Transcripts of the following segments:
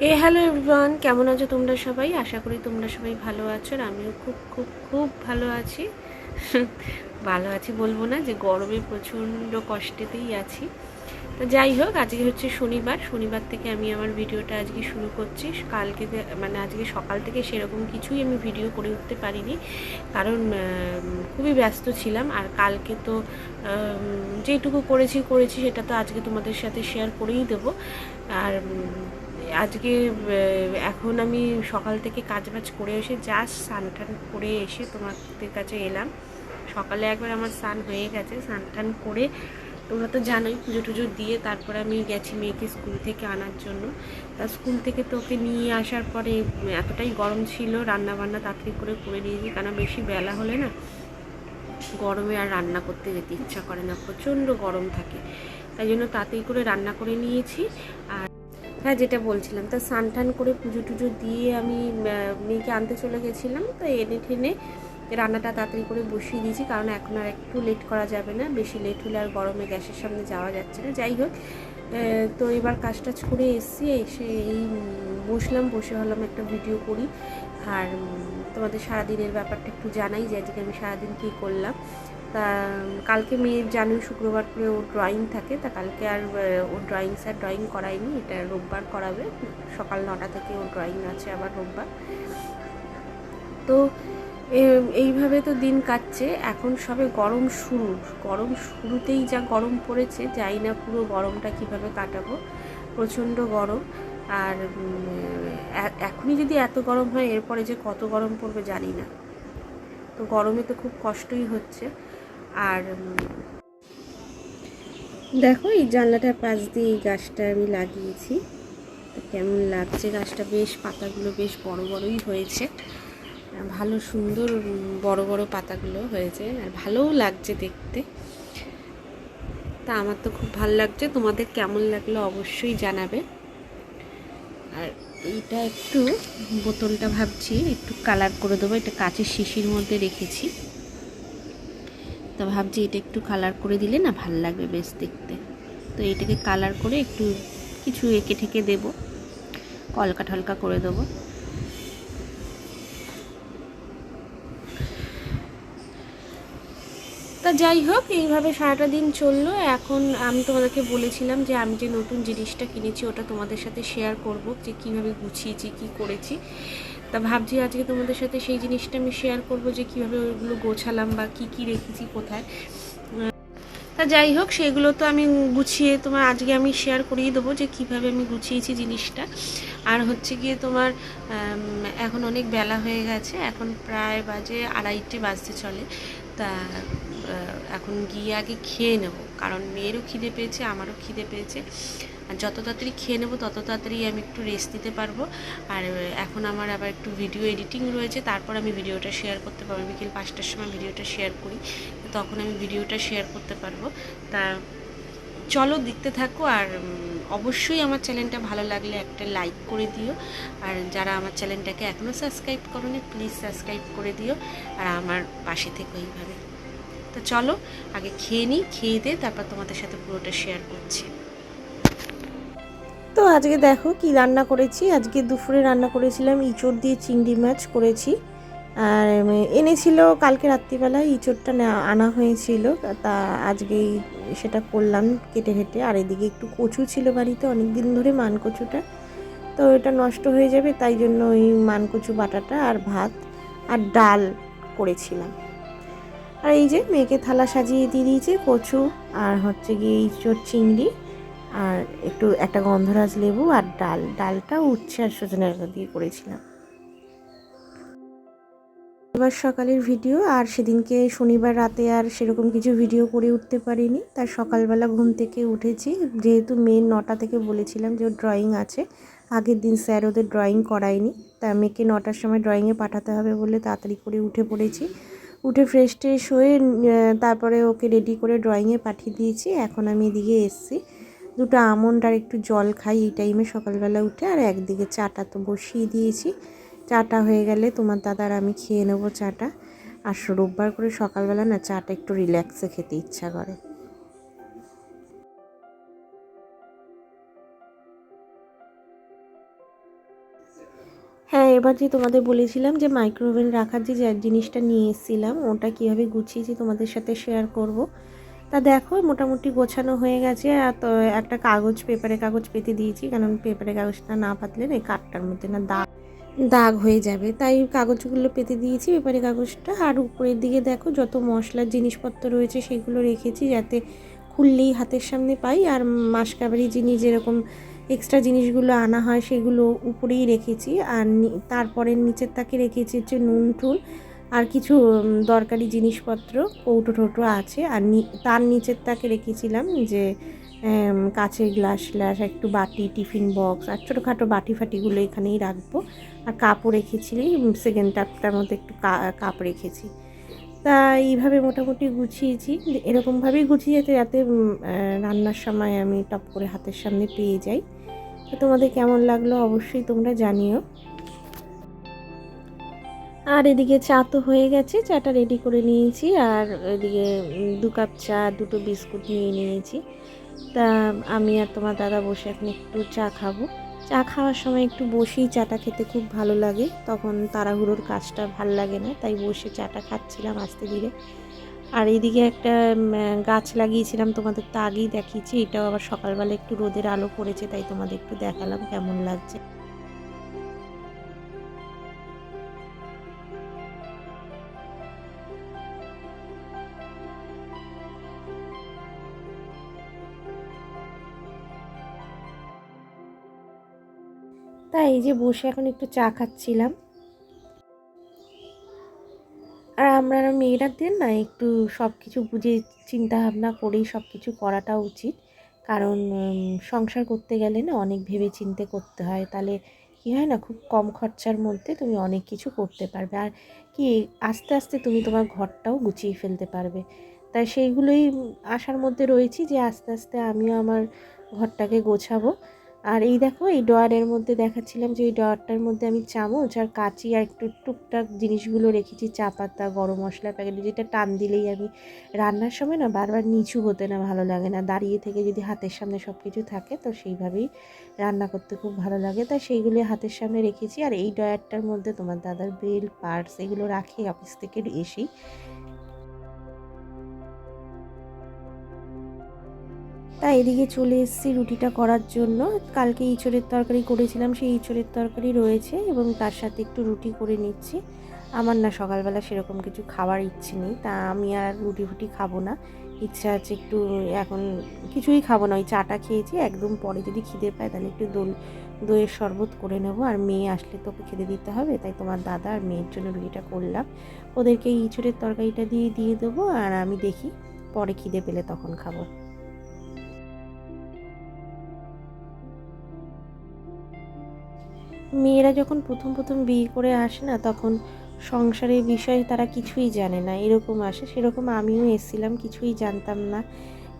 এ hello everyone কেমন আছো তোমরা সবাই? আশা করি তোমরা সবাই ভালো আছো আর আমিও খুব খুব খুব ভালো আছি। ভালো আছি বলব না যে গরমে প্রচণ্ড কষ্টেতেই আছি। তো যাই হোক, আজকে হচ্ছে শনিবার। শনিবার থেকে আমি আমার ভিডিওটা আজকে শুরু করছি। কালকে মানে আজকে সকাল থেকে সেরকম কিছুই আমি ভিডিও করে উঠতে পারিনি। কারণ খুবই ব্যস্ত ছিলাম। আর কালকে তো যেটুকু করেছি করেছি সেটা তো আজকে তোমাদের সাথে শেয়ার করেই দেবো। আর আজকে এখন আমি সকাল থেকে কাজ বাজ করে এসে জাস্ট স্নান টান করে এসে তোমাদের কাছে এলাম। সকালে একবার আমার স্নান হয়ে গেছে, স্নান টান করে তোমরা তো জানোই পুজো টুজো দিয়ে তারপরে আমি গেছি মেয়েকে স্কুল থেকে আনার জন্য। তা স্কুল থেকে তো ওকে নিয়ে আসার পরে এতটাই গরম ছিল রান্না বান্না তাড়াতাড়ি করে করে নিয়েছি কেন বেশি বেলা হলে না গরমে আর রান্না করতে যেতে ইচ্ছা করে না, প্রচণ্ড গরম থাকে। তাই জন্য তাড়াতাড়ি করে রান্না করে নিয়েছি। আর হ্যাঁ যেটা বলছিলাম। তা স্নান টান করে পুজো টুজো দিয়ে আমি মেয়েকে আনতে চলে গেছিলাম। তো এনে ঠেনে রান্নাটা তাড়াতাড়ি করে বসিয়ে দিয়েছি, কারণ এখন আর একটু লেট করা যাবে না। বেশি লেট হলে আর গরমে গ্যাসের সামনে যাওয়া যাচ্ছে না। যাই হোক তো এবার কাজ টাজ করে এসছি। এসে এই বসলাম, বসে হলাম একটা ভিডিও করি। আর তোমাদের সারাদিনের ব্যাপারটা একটু জানাই যে আজকে আমি সারাদিন কী করলাম। তা, কালকে মেয়ের জানুই শুক্রবার করে ওর ড্রয়িং থাকে, তা কালকে আর ও ড্রয়িং স্যার ড্রয়িং করায়নি, এটা রোববার করাবে, সকাল নটা থেকে ওর ড্রয়িং আছে আবার রোববার। তো এইভাবে তো দিন কাটছে, এখন সবে গরম শুরু, গরম শুরুতেই যা গরম পড়েছে যাই না পুরো গরমটা কীভাবে কাটাবো, প্রচণ্ড গরম, আর এখনই যদি এত গরম হয়, এরপরে যে কত গরম পড়বে জানি না। তো গরমে তো খুব কষ্টই হচ্ছে। আর দেখো এই জানলাটার পাশ দিয়ে এই গাছটা আমি লাগিয়েছি। কেমন লাগছে গাছটা? বেশ, পাতাগুলো বেশ বড় বড়ই হয়েছে। ভালো সুন্দর বড় বড় পাতাগুলো হয়েছে আর ভালোও লাগছে দেখতে। তা আমার তো খুব ভালো লাগছে। তোমাদের কেমন লাগল অবশ্যই জানাবে। আর এইটা একটু বোতলটা ভাবছি, একটু কালার করে দেবো। এটা কাঁচের শিশির মধ্যে রেখেছি। তো ভাবছি এটা একটু কালার করে দিলে না ভালো লাগবে বেশ দেখতে। তো এটাকে কালার করে একটু কিছু এঁকে ঠেকে দেবো। কলকা টলকা করে দেবো। তা যাই হোক, এইভাবে সারাটা দিন চলল। এখন আমি তোমাদেরকে বলেছিলাম যে আমি যে নতুন জিনিসটা কিনেছি, ওটা তোমাদের সাথে শেয়ার করব যে কীভাবে গুছিয়েছি, কি করেছি। তা ভাবছি আজকে তোমাদের সাথে সেই জিনিসটা আমি শেয়ার করব যে কীভাবে ওইগুলো গোছালাম বা কি কি রেখেছি কোথায়। তা যাই হোক, সেগুলো তো আমি গুছিয়ে তোমার আজকে আমি শেয়ার করিয়ে দেবো যে কীভাবে আমি গুছিয়েছি জিনিসটা। আর হচ্ছে গিয়ে তোমার এখন অনেক বেলা হয়ে গেছে, এখন প্রায় বাজে আড়াইটে বাজতে চলে। তা এখন গিয়ে আগে খেয়ে নেব। কারণ মেয়েরও খিদে পেয়েছে, আমারও খিদে পেয়েছে। আর যত তাড়াতাড়ি খেয়ে নেব, তত তাড়াতাড়ি আমি একটু রেস্ট দিতে পারব। আর এখন আমার আবার একটু ভিডিও এডিটিং রয়েছে, তারপর আমি ভিডিওটা শেয়ার করতে পারব। বিকেল পাঁচটার সময় ভিডিওটা শেয়ার করি তখন আমি ভিডিওটা শেয়ার করতে পারব। তা চলো, দেখতে থাকো। আর অবশ্যই আমার চ্যানেলটা ভালো লাগলে একটা লাইক করে দিও। আর যারা আমার চ্যানেলটাকে এখনও সাবস্ক্রাইব করোনি প্লিজ সাবস্ক্রাইব করে দিও। আর আমার পাশে থেকো এইভাবে। তো চলো, আগে খেয়ে নিই, খেয়ে দিয়ে তারপর তোমাদের সাথে পুরোটা শেয়ার করছি। তো আজকে দেখো কি রান্না করেছি। আজকে দুপুরে রান্না করেছিলাম ইঁচড় দিয়ে চিংড়ি মাছ করেছি। আর এনেছিল কালকে রাত্রিবেলায় ইঁচড়টা আনা হয়েছিল। তা আজকেই সেটা করলাম কেটে কেটে আর এদিকে একটু কচু ছিল বাড়িতে অনেক দিন ধরে মান কচুটা তো এটা নষ্ট হয়ে যাবে, তাই জন্য ওই মান কচু বাটাটা আর ভাত আর ডাল করেছিলাম। আর এই যে মেয়েকে থালা সাজিয়ে দিয়ে দিয়েছে, কচু আর হচ্ছে গিয়ে ইঁচড় চিংড়ি আর একটু একটা গন্ধরাজ লেবু আর ডাল। ডালটা উচ্ছে আর সজনে দিয়ে করেছিলাম। এবার সকালের ভিডিও, আর সেদিনকে শনিবার রাতে আর সেরকম কিছু ভিডিও করে উঠতে পারিনি। তার সকালবেলা ঘুম থেকে উঠেছি। যেহেতু মেয়ের নটা থেকে বলেছিলাম যে ড্রয়িং আছে, আগের দিন স্যার ওদের ড্রয়িং করায়নি। তা মেয়েকে নটার সময় ড্রয়িংয়ে পাঠাতে হবে বলে তাড়াতাড়ি করে উঠে পড়েছি। উঠে ফ্রেশ ট্রেশ হয়ে তারপরে ওকে রেডি করে ড্রয়িংয়ে পাঠিয়ে দিয়েছি। এখন আমি এদিকে এসছি। দুটো আমন্ড আর একটু জল খাই এই টাইমে সকালবেলা উঠে। আর একদিকে চাটা তো বসিয়ে দিয়েছি। চাটা হয়ে গেলে তোমার দাদার আমি খেয়ে নেব চাটা। আর রোববার করে সকালবেলা না চাটা একটু রিল্যাক্সে খেতে ইচ্ছা করে। এবার যে তোমাদের বলেছিলাম যে মাইক্রোওভেন রাখার যে জিনিসটা নিয়ে এসেছিলাম, ওটা কীভাবে গুছিয়েছি তোমাদের সাথে শেয়ার করব, তা দেখো মোটামুটি গোছানো হয়ে গেছে। আর তো একটা কাগজ পেপারে কাগজ পেতে দিয়েছি, কারণ পেপারে কাগজটা না পাতলে না কাঠটার মধ্যে না দাগ দাগ হয়ে যাবে। তাই কাগজগুলো পেতে দিয়েছি পেপারে কাগজটা। আর উপরের দিকে দেখো যত মশলার জিনিসপত্র রয়েছে সেগুলো রেখেছি যাতে খুললেই হাতের সামনে পাই। আর মাসকাবারি জিনিস যেরকম এক্সট্রা জিনিসগুলো আনা হয়, সেগুলো উপরেই রেখেছি। আর তারপরে নিচের তাকে রেখেছি হচ্ছে নুন টুন আর কিছু দরকারি জিনিসপত্র, কৌটো টোটো আছে। আর তার নিচের তাকে রেখেছিলাম যে কাচের গ্লাস গ্লাস, একটু বাটি, টিফিন বক্স আর ছোটোখাটো বাটি ফাটিগুলো এখানেই রাখব। আর কাপও রেখেছি সেকেন্ড টাপটার মধ্যে একটু কাপ রেখেছি। তা এইভাবে মোটামুটি গুছিয়েছি। এরকমভাবেই গুছিয়েছে যাতে রান্নার সময় আমি টপ করে হাতের সামনে পেয়ে যাই। তো তোমাদের কেমন লাগল অবশ্যই তোমরা জানিও। আর এদিকে চা তো হয়ে গেছে, চাটা রেডি করে নিয়েছি, আর এদিকে দু কাপ চা, দুটো বিস্কুট নিয়ে নিয়েছি। তা আমি আর তোমার দাদা বসে এখন একটু চা খাব। চা খাওয়ার সময় একটু বসেই চাটা খেতে খুব ভালো লাগে, তখন তাড়াহুড়োর কাজটা ভালো লাগে না, তাই বসে চাটা খাচ্ছিলাম আস্তে ধীরে। আর এদিকে একটা গাছ লাগিয়েছিলাম, তোমাদের তো আগেই দেখিয়েছি, এটাও আবার সকালবেলা একটু রোদের আলো পড়েছে, তাই তোমাদের একটু দেখালাম কেমন লাগছে। তাই এই যে বসে এখন একটু চা খাচ্ছিলাম। আমরা মেয়েরাদের না একটু সব কিছু বুঝে চিন্তা ভাবনা করেই সব কিছু করাটা উচিত। কারণ সংসার করতে গেলে না অনেক ভেবে চিন্তে করতে হয়। তাহলে কী হয় না, খুব কম খরচার মধ্যে তুমি অনেক কিছু করতে পারবে। আর কি, আস্তে আস্তে তুমি তোমার ঘরটাও গুছিয়ে ফেলতে পারবে। তাই সেইগুলোই আশার মধ্যে রয়েছি যে আস্তে আস্তে আমিও আমার ঘরটাকে গোছাবো। আর এই দেখো, এই ডয়ারের মধ্যে দেখাচ্ছিলাম যে এই ডয়ারটার মধ্যে আমি চামচ আর কাঁচি আর একটু টুকটাক জিনিসগুলো রেখেছি, চা পাতা, গরম মশলা প্যাকেট, যেটা টান দিলেই আমি রান্নার সময় না বারবার নিচু হতে না ভালো লাগে না, দাঁড়িয়ে থেকে যদি হাতের সামনে সব কিছু থাকে তো সেইভাবেই রান্না করতে খুব ভালো লাগে। তাই সেইগুলি হাতের সামনে রেখেছি আর এই ডয়ারটার মধ্যে তোমার দাদার বেল, পার্স এগুলো রাখি, অফিস থেকে এসেই তাই এদিকে চলে এসেছি রুটিটা করার জন্য। কালকে ইঁচড়ের তরকারি করেছিলাম, সেই ইঁচড়ের তরকারি রয়েছে এবং তার সাথে একটু রুটি করে নিচ্ছি। আমার না সকালবেলা সেরকম কিছু খাওয়ার ইচ্ছে নেই, তা আমি আর রুটি ফুটি খাব না। ইচ্ছা আছে একটু, এখন কিছুই খাব না, ওই চাটা খেয়েছি, একদম পরে যদি খিদে পায় তাহলে একটু দোল দইয়ের শরবত করে নেব। আর মেয়ে আসলে তোকে খেতে দিতে হবে, তাই তোমার দাদা আর মেয়ের জন্য রুটিটা করলাম। ওদেরকে ইঁচড়ের তরকারিটা দিয়ে দিয়ে দেবো, আর আমি দেখি পরে খিদে পেলে তখন খাব। মেয়েরা যখন প্রথম প্রথম বিয়ে করে আসে না, তখন সংসারের বিষয়ে তারা কিছুই জানে না। এরকম আসে, সেরকম আমিও এসেছিলাম, কিছুই জানতাম না,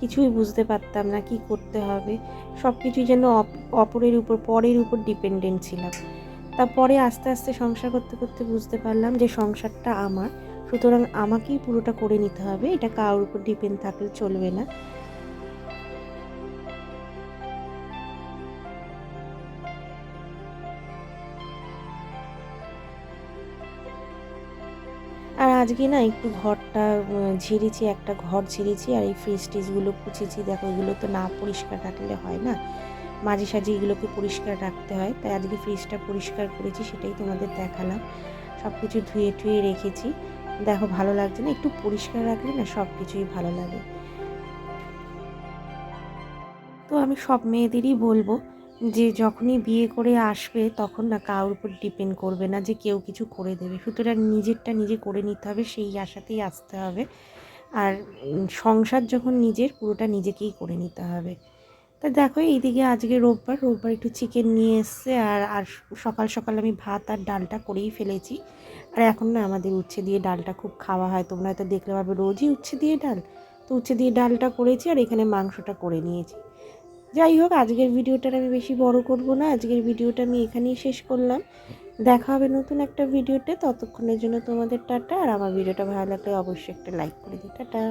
কিছুই বুঝতে পারতাম না কি করতে হবে। সব কিছুই যেন অপ- অপরের উপর, পরের উপর ডিপেন্ডেন্ট ছিলাম। তারপরে আস্তে আস্তে সংসার করতে করতে বুঝতে পারলাম যে সংসারটা আমার, সুতরাং আমাকেই পুরোটা করে নিতে হবে। এটা কারোর উপর ডিপেন্ড থাকলে চলবে না। আজকে না একটু ঘরটা ঝেড়েছি, একটা ঘর ঝেড়েছি আর এই ফ্রিজ টিজগুলো পুছেছি। দেখো, এগুলো তো না পরিষ্কার রাখলে হয় না। মাঝে সাঝে এগুলোকে পরিষ্কার রাখতে হয়। তাই আজকে ফ্রিজটা পরিষ্কার করেছি, সেটাই তোমাদের দেখালাম। সব কিছু ধুয়ে টুয়ে রেখেছি। দেখো, ভালো লাগছে না? একটু পরিষ্কার রাখলে না সব কিছুই ভালো লাগে। তো আমি সব মেয়েদেরই বলব যে যখনই বিয়ে করে আসবে তখন না কারোর উপর ডিপেন্ড করবে না যে কেউ কিছু করে দেবে। সুতরাং নিজেরটা নিজে করে নিতে হবে, সেই আশাতেই আসতে হবে। আর সংসার যখন নিজের, পুরোটা নিজেকেই করে নিতে হবে। তা দেখো, এইদিকে আজকে রোববার রোববার একটু চিকেন নিয়ে এসছে আর আর সকাল সকাল আমি ভাত আর ডালটা করেই ফেলেছি। আর এখন না আমাদের উচ্ছে দিয়ে ডালটা খুব খাওয়া হয়। তোমরা হয়তো দেখলে ভাবে রোজই উচ্ছে দিয়ে ডাল। তো উচ্ছে দিয়ে ডালটা করেছি আর এখানে মাংসটা করে নিয়েছি। যাই হোক আজকের ভিডিওটা আমি বেশি বড় করব না। আজকের ভিডিওটা আমি এখানেই শেষ করলাম। দেখা হবে নতুন একটা ভিডিওতে। ততক্ষণের জন্য তোমাদের টাটা। আর আমার ভিডিওটা ভালো লাগলে অবশ্যই একটা লাইক করে দিই টাটা।